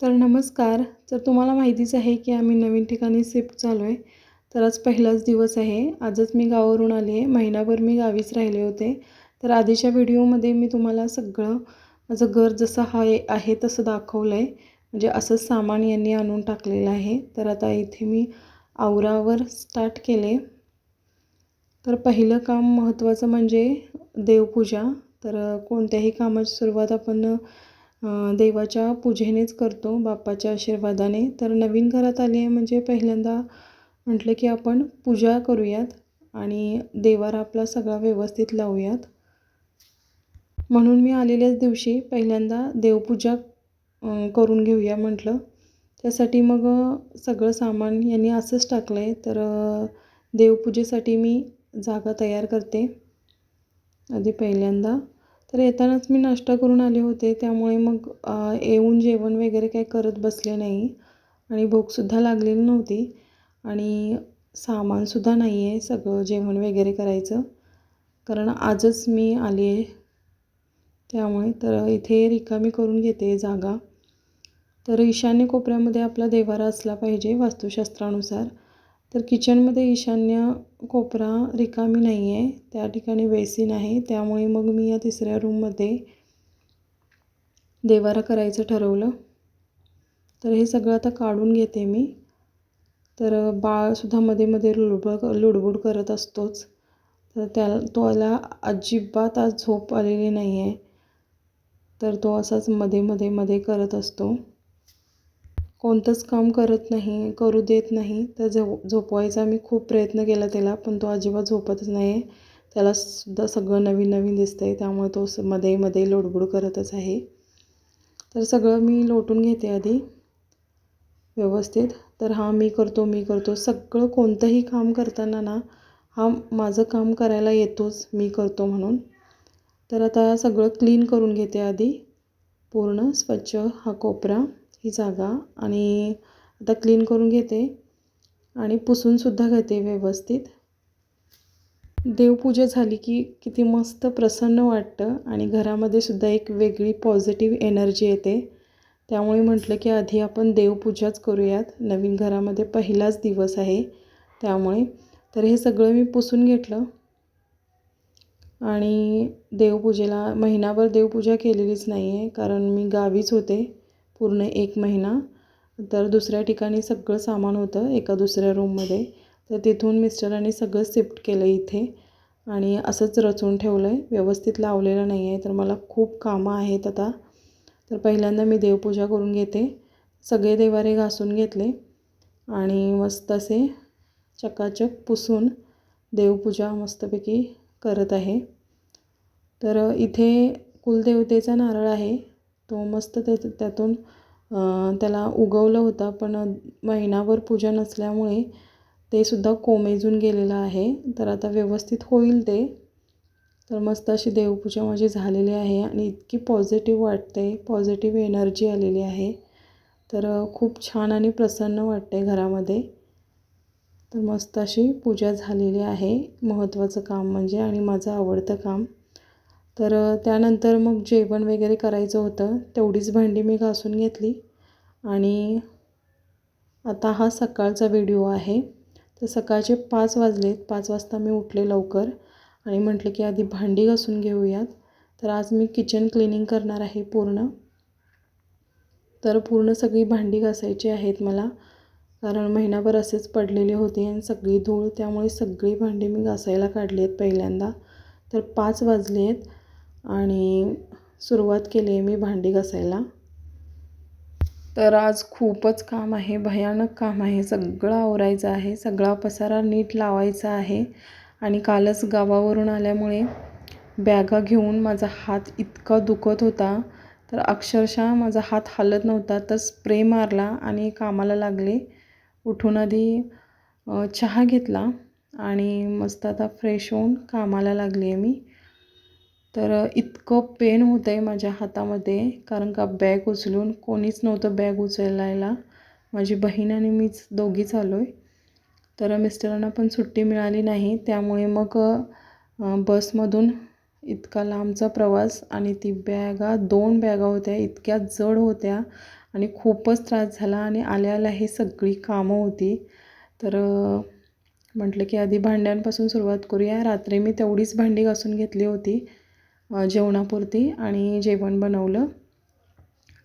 तर नमस्कार. तर तुम्हाला माहितीच आहे की आम्ही नवीन ठिकाणी शिफ्ट झालो आहे तर आज पहिलाच दिवस आहे. आजच मी गावावरून आली आहे. महिनाभर मी गावीच राहिले होते. तर आधीच्या व्हिडिओमध्ये मी तुम्हाला सगळं माझं घर जसं हाय आहे तसं दाखवलं आहे म्हणजे असंच सामान यांनी आणून टाकलेलं आहे. तर आता इथे मी आवरावर स्टार्ट केले. तर पहिलं काम महत्त्वाचं म्हणजे देवपूजा. तर कोणत्याही कामाची सुरुवात आपण देवाच्या पूजेनेच करतो बाप्पाच्या आशीर्वादाने. तर नवीन घरात आली आहे म्हणजे पहिल्यांदा म्हटलं की आपण पूजा करूयात आणि देवार आपला सगळा व्यवस्थित लावूयात. म्हणून मी आलेल्याच दिवशी पहिल्यांदा देवपूजा करून घेऊया म्हटलं. त्यासाठी मग सगळं सामान यांनी असंच टाकलं आहे तर देवपूजेसाठी मी जागा तयार करते. आधी पहिल्यांदा. तर येतानाच मी नाश्ता करून आले होते. त्यामुळे मग येऊन जेवण वगैरे काही करत बसले नाही. आणि भूकसुद्धा लागलेली नव्हती. आणि सामानसुद्धा नाही आहे सगळं जेवण वगैरे करायचं. कारण आजच मी आली आहे. त्यामुळे तर इथे रिकामी करून घेते जागा. तर ईशान्य कोपऱ्यामध्ये आपला देवारा असला पाहिजे वास्तुशास्त्रानुसार. तर किचनमध्ये ईशान्य कोपरा रिकामी नाही आहे. त्या ठिकाणी बेसिन आहे. त्यामुळे मग मी या तिसऱ्या रूममध्ये देवारा करायचं ठरवलं. तर हे सगळं आता काढून घेते मी. तर बाळसुद्धा मध्ये मध्ये लुडबड लुडबुड करत असतोच. तर त्या त्याला अजिबात आज झोप आलेली नाही आहे तर तो असाच मध्ये मध्ये मध्ये करत असतो. कोणतंच काम करत नाही करू देत नाही. तर झो झोपवायचा मी खूप प्रयत्न केला त्याला पण तो अजिबात झोपतच नाही आहे त्याला सुद्धा सगळं नवीन नवीन दिसतं आहे त्यामुळे तो मध्ये मध्ये लोडबुड करतच आहे. तर सगळं मी लोटून घेते आधी व्यवस्थित. तर हा मी करतो मी करतो. सगळं कोणतंही काम करताना ना हा माझं काम करायला येतोच मी करतो म्हणून. तर आता सगळं क्लीन करून घेते आधी. पूर्ण स्वच्छ हा कोपरा. ही जागा आणि आता क्लीन करून घेते आणि पुसूनसुद्धा घेते व्यवस्थित. देवपूजा झाली की किती मस्त प्रसन्न वाटतं आणि घरामध्ये सुद्धा एक वेगळी पॉझिटिव्ह एनर्जी येते. त्यामुळे म्हटलं की आधी आपण देवपूजाच करूयात. नवीन घरामध्ये पहिलाच दिवस आहे त्यामुळे. तर हे सगळं मी पुसून घेतलं. आणि देवपूजेला महिनाभर देवपूजा केलेलीच नाही आहे कारण मी गावीच होते. पूर्ण एक महिना. तर दुसऱ्या ठिकाणी सगळं सामान होतं एका दुसऱ्या रूममध्ये तर तिथून मिस्टरांनी सगळं शिफ्ट केलं इथे. आणि असंच रचून ठेवलं आहे व्यवस्थित लावलेलं नाही आहे तर मला खूप कामं आहेत आता. तर पहिल्यांदा मी देवपूजा करून घेते. सगळे देवारे घासून घेतले. आणि मस्त असे चकाचक पुसून देवपूजा मस्तपैकी करत आहे. तर इथे कुलदेवतेचा नारळ आहे. तो मस्त त्या त्यातून त्याला उगवलं होता. पण महिनाभर पूजा नसल्यामुळे ते सुद्धा कोमेजून गेलेलं आहे. तर आता व्यवस्थित होईल ते. तर मस्त अशी देवपूजा माझी झालेली आहे आणि इतकी पॉझिटिव्ह वाटते. पॉझिटिव्ह एनर्जी आलेली आहे. तर खूप छान आणि प्रसन्न वाटते घरामध्ये. तर मस्त अशी पूजा झालेली आहे. महत्त्वाचं काम म्हणजे आणि माझं आवडतं काम. तर त्यानंतर मग जेवण वगैरे करायचं होतं. तेवढीच भांडी मी घासून घेतली. आणि आता हा सकाळचा व्हिडिओ आहे. तर सकाळचे पाच वाजलेत. पाच वाजता मी उठले लवकर. आणि म्हटलं की आधी भांडी घासून घेऊयात. तर आज मी किचन क्लिनिंग करणार आहे पूर्ण. तर पूर्ण सगळी भांडी घासायची आहेत मला. कारण महिनाभर असेच पडलेले होते आणि सगळी धूळ. त्यामुळे सगळी भांडी मी घासायला काढली आहेत पहिल्यांदा. तर पाच वाजले आहेत आणि सुरुवात केली आहे मी भांडी घासायला. तर आज खूपच काम आहे भयानक काम आहे. सगळं आवरायचं आहे सगळा पसारा नीट लावायचा आहे. आणि कालच गावावरून आल्यामुळे बॅगा घेऊन माझा हात इतका दुखत होता. तर अक्षरशः माझा हात हलत नव्हता तर स्प्रे मारला आणि कामाला लागले. उठून आधी चहा घेतला आणि मस्त आता फ्रेश होऊन कामाला लागली आहे मी. तर इतकं पेन होतं आहे माझ्या हातामध्ये कारण का बॅग उचलून कोणीच नव्हतं बॅग उचलायला. माझी बहीण आणि मीच दोघीच आलो आहे तर मिस्टरांना पण सुट्टी मिळाली नाही त्यामुळे मग बसमधून इतका लांबचा प्रवास आणि ती बॅगा दोन बॅगा होत्या इतक्या जड होत्या आणि खूपच त्रास झाला आणि आल्याला हे सगळी कामं होती. तर म्हटलं की आधी भांड्यांपासून सुरुवात करूया. रात्री मी तेवढीच भांडी घासून घेतली होती. जेवणापुरती आणि जेवण बनवलं.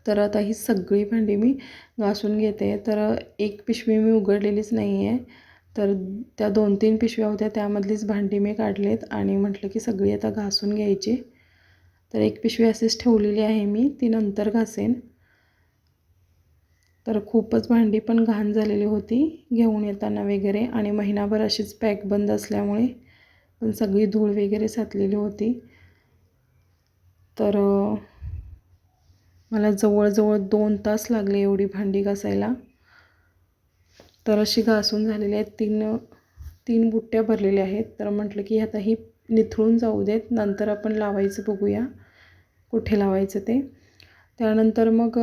तर आता ही सगळी भांडी मी घासून घेते. तर एक पिशवी मी उघडलेलीच नाही आहे तर त्या दोन तीन पिशव्या होत्या त्यामधलीच भांडी मी काढलेत आणि म्हटलं की सगळी आता घासून घ्यायची. तर एक पिशवी अशीच ठेवलेली आहे मी ती नंतर घासेन. तर खूपच भांडी पण घाण झालेली होती घेऊन येताना वगैरे आणि महिनाभर अशीच पॅक बंद असल्यामुळे पण सगळी धूळ वगैरे साचलेली होती. तर मला जवळजवळ दोन तास लागले एवढी भांडी घासायला. तर अशी घासून झालेली आहेत. तीन तीन बुट्ट्या भरलेल्या आहेत. तर म्हटलं की आता ही निथळून जाऊ देत. नंतर आपण लावायचं बघूया. कुठे लावायचं ते. त्यानंतर मग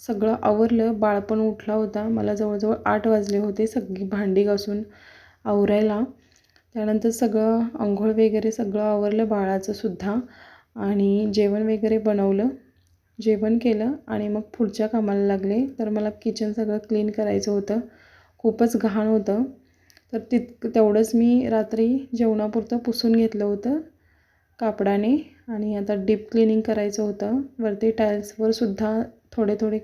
सगळं आवरलं. बाळपण उठला होता. मला जवळजवळ आठ वाजले होते सगळी भांडी घासून आवरायला. त्यानंतर सगळं आंघोळ वगैरे सगळं आवरलं बाळाचं सुद्धा. आणि जेवण वगैरे बनवलं. जेवण केलं आणि मग पुढच्या कामाला लागले. तर मला किचन सगळं क्लीन करायचं होतं. खूपच घाण होतं. तर तितकं तेवढंच मी रात्री जेवणापुरतं पुसून घेतलं होतं कापडाने. आणि आता डीप क्लिनिंग करायचं होतं. वरती टाईल्सवर सुद्धा थोडे थोडे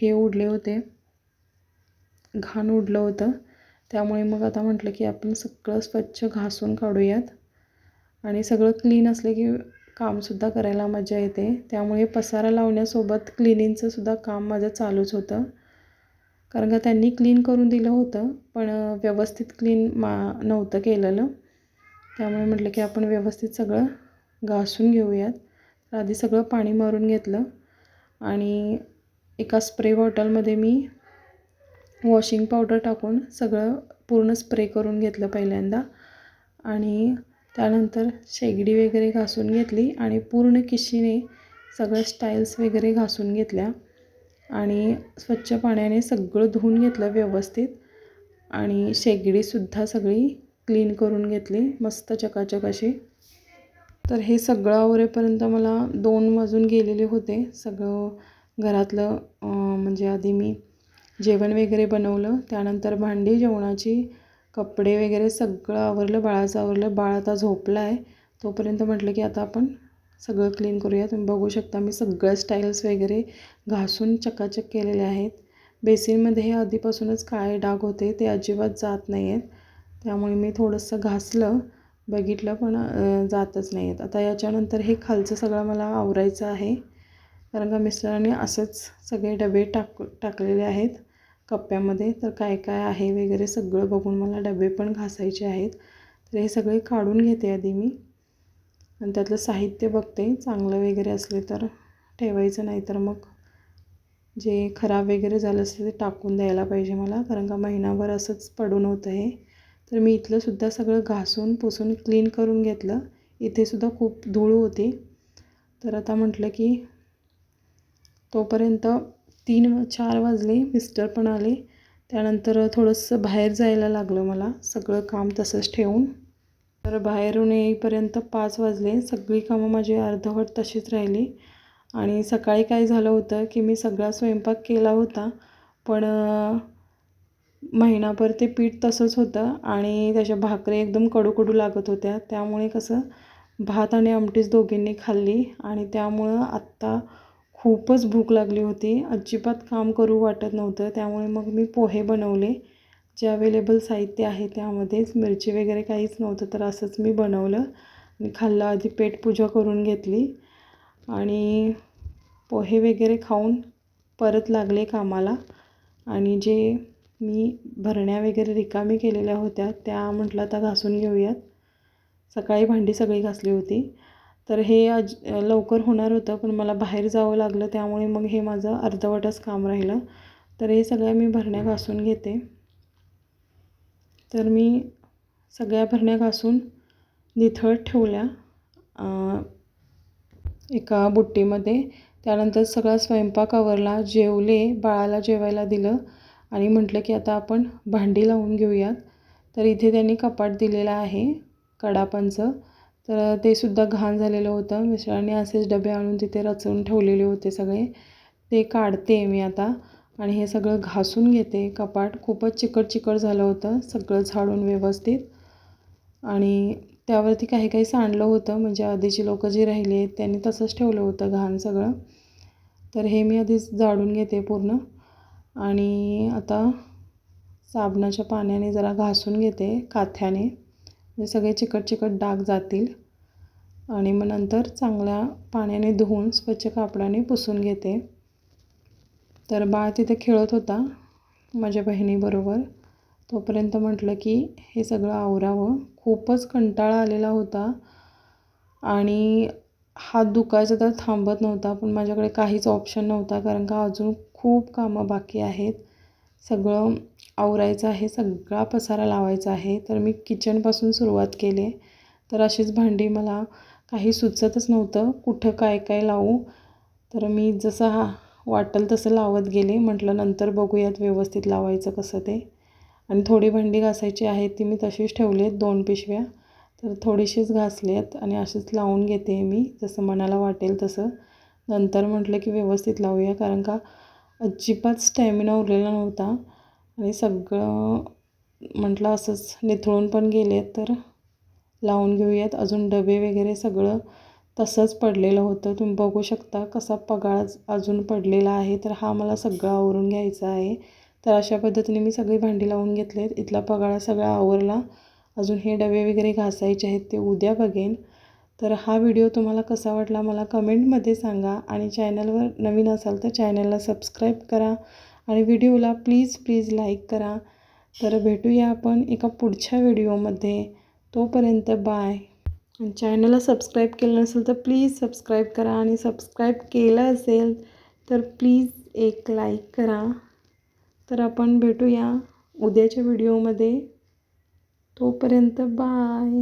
हे उडले होते. घाण उडलं होतं. त्यामुळे मग आता म्हटलं की आपण सगळं स्वच्छ घासून काढूयात. आणि सगळं क्लीन असलं की कामसुद्धा करायला मजा येते. त्यामुळे पसारा लावण्यासोबत क्लिनिंगचंसुद्धा काम माझं चालूच होतं. कारण का त्यांनी क्लीन करून दिलं होतं पण व्यवस्थित क्लीन मा नव्हतं केलेलं. त्यामुळे म्हटलं की आपण व्यवस्थित सगळं घासून घेऊयात. तर आधी सगळं पाणी मारून घेतलं आणि एका स्प्रे बॉटलमध्ये मी वॉशिंग पावडर टाकून सगळं पूर्ण स्प्रे करून घेतलं पहिल्यांदा. आणि त्यानंतर शेगडी वगैरे घासून घेतली आणि पूर्ण किशीने सगळं स्टाईल्स वगैरे घासून घेतल्या आणि स्वच्छ पाण्याने सगळं धुवून घेतलं व्यवस्थित. आणि शेगडीसुद्धा सगळी क्लीन करून घेतली मस्त चकाचक अशी. तर हे सगळं आवरेपर्यंत मला दोन वाजून गेलेले होते. सगळं घरातलं म्हणजे आधी मी जेवण वगैरे बनवलं त्यानंतर भांडी जेवणाची कपडे वगैरे सगळं आवरलं बाळाचं आवरलं. बाळ आता झोपला आहे तोपर्यंत म्हटलं की आता आपण सगळं क्लीन करूया. तुम्ही बघू शकता मी सगळ्या स्टाईल्स वगैरे घासून चकाचक केलेले आहेत. बेसिनमध्ये हे आधीपासूनच काळे डाग होते. ते अजिबात जात नाही आहेत त्यामुळे मी थोडंसं घासलं. बघितलं पण जातच नाही आहेत आता याच्यानंतर हे खालचं सगळं मला आवरायचं आहे. कारण का मिस्टरांनी असंच सगळे डबे टाक टाकलेले आहेत. कप्प्यामध्ये तर काय काय आहे वगैरे सगळं बघून मला डबे पण घासायचे आहेत. तर हे सगळे काढून घेते आधी मी. आणि त्यातलं साहित्य बघते. चांगलं वगैरे असले तर ठेवायचं नाही तर मग जे खराब वगैरे झालं असलं ते टाकून द्यायला पाहिजे मला कारण का महिनाभर असंच पडून होतं हे. तर मी इथलंसुद्धा सगळं घासून पुसून क्लीन करून घेतलं. इथे सुद्धा खूप धूळ होती. तर आता म्हटलं की तोपर्यंत तीन चार वाजले मिस्टर पण आले. त्यानंतर थोडंसं बाहेर जायला लागलं मला. सगळं काम तसंच ठेवून. तर बाहेरून येईपर्यंत पाच वाजले. सगळी कामं माझी अर्धवट तशीच राहिली. आणि सकाळी काय झालं होतं की मी सगळा स्वयंपाक केला होता. पण महिनाभर ते पीठ तसंच होतं आणि त्याच्या भाकरी एकदम कडू कडू लागत होत्या. त्यामुळे कसं भात आणि आमटीच दोघींनी खाल्ली आणि त्यामुळं आत्ता खूपच भूक लागली होती. अजिबात काम करू वाटत नव्हतं. त्यामुळे मग मी पोहे बनवले. जे अवेलेबल साहित्य आहे त्यामध्येच मिरची वगैरे काहीच नव्हतं तर असंच मी बनवलं. आणि खाल्लं आधी पेटपूजा करून घेतली. आणि पोहे वगैरे खाऊन परत लागले कामाला. आणि जे मी भरण्या वगैरे रिकामी केलेल्या होत्या त्या म्हटलं आता घासून घेऊयात. सकाळी भांडी सगळी घासली होती. तर हे आज लवकर होणार होतं पण मला बाहेर जावं लागलं त्यामुळे मग हे माझं अर्धवटच काम राहिलं. तर हे सगळ्या मी भरण्या घासून घेते. तर मी सगळ्या भरण्या घासून निथळत ठेवल्या एका बुट्टीमध्ये. त्यानंतर सगळा स्वयंपाक आवरला जेवले बाळाला जेवायला दिलं आणि म्हटलं की आता आपण भांडी लावून घेऊयात. तर इथे त्यांनी कपाट दिलेलं आहे कडापांचं तर ते सुद्धा घाण झालेलं होतं. मिस्टरांनी असेच डबे आणून तिथे रचून ठेवलेले होते सगळे. ते काढते मी आता आणि हे सगळं घासून घेते. कपाट खूपच चिकट चिकट झालं होतं. सगळं झाडून व्यवस्थित. आणि त्यावरती काही काही सांडलं होतं. म्हणजे आधीची लोकं जी राहिली आहेत त्यांनी तसंच ठेवलं होतं घाण सगळं. तर हे मी आधीच जाळून घेते पूर्ण. आणि आता साबणाच्या पाण्याने जरा घासून घेते काथ्याने. म्हणजे सगळे चिकट चिकट डाग जातील. आणि मग नंतर चांगल्या पाण्याने धुवून स्वच्छ कापडाने पुसून घेते. तर बाळ तिथे खेळत होता माझ्या बहिणीबरोबर. तोपर्यंत म्हटलं की हे सगळं आवरावं. खूपच कंटाळा आलेला होता. आणि हात दुखायचा तर थांबत नव्हता पण माझ्याकडे काहीच ऑप्शन नव्हता कारण का अजून खूप कामं बाकी आहेत. सगळं आवरायचं आहे सगळा पसारा लावायचा आहे. तर मी किचनपासून सुरुवात केली. तर अशीच भांडी मला काही सुचतच नव्हतं कुठं काय काय लावू. तर मी जसं हा वाटेल तसं लावत गेले. म्हटलं नंतर बघूयात व्यवस्थित लावायचं कसं ते. आणि थोडी भांडी घासायची आहेत ती मी तशीच ठेवली आहेत दोन पिशव्या. तर थोडीशीच घासली आहेत आणि अशीच लावून घेते मी जसं मनाला वाटेल तसं. नंतर म्हटलं की व्यवस्थित लावूया कारण का अजिबात स्टॅमिना उरलेला नव्हता. आणि सगळं म्हटलं असंच निथळून पण गेले तर लावून घेऊयात. अजून डबे वगैरे सगळं तसंच पडलेलं होतं. तुम्ही बघू शकता कसा पगाळ अजून पडलेला आहे. तर हा मला सगळा आवरून घ्यायचा आहे. तर अशा पद्धतीने मी सगळी भांडी लावून घेतलेत. इथला पगाळा सगळा आवरला. अजून हे डबे वगैरे घासायचे आहेत ते उद्या बघेन. तर हा व्हिडिओ तुम्हाला कसा वाटला मला कमेंटमध्ये सांगा आणि चॅनलवर नवीन असाल तर चॅनलला सबस्क्राईब करा आणि व्हिडिओला प्लीज प्लीज लाईक करा. तर भेटूया आपण एका पुढच्या व्हिडिओमध्ये. तोपर्यंत बाय. आणि चॅनलला सबस्क्राईब केलं नसेल तर प्लीज सबस्क्राईब करा आणि सबस्क्राईब केलं असेल तर प्लीज एक लाईक करा. तर आपण भेटूया उद्याच्या व्हिडिओमध्ये. तोपर्यंत बाय.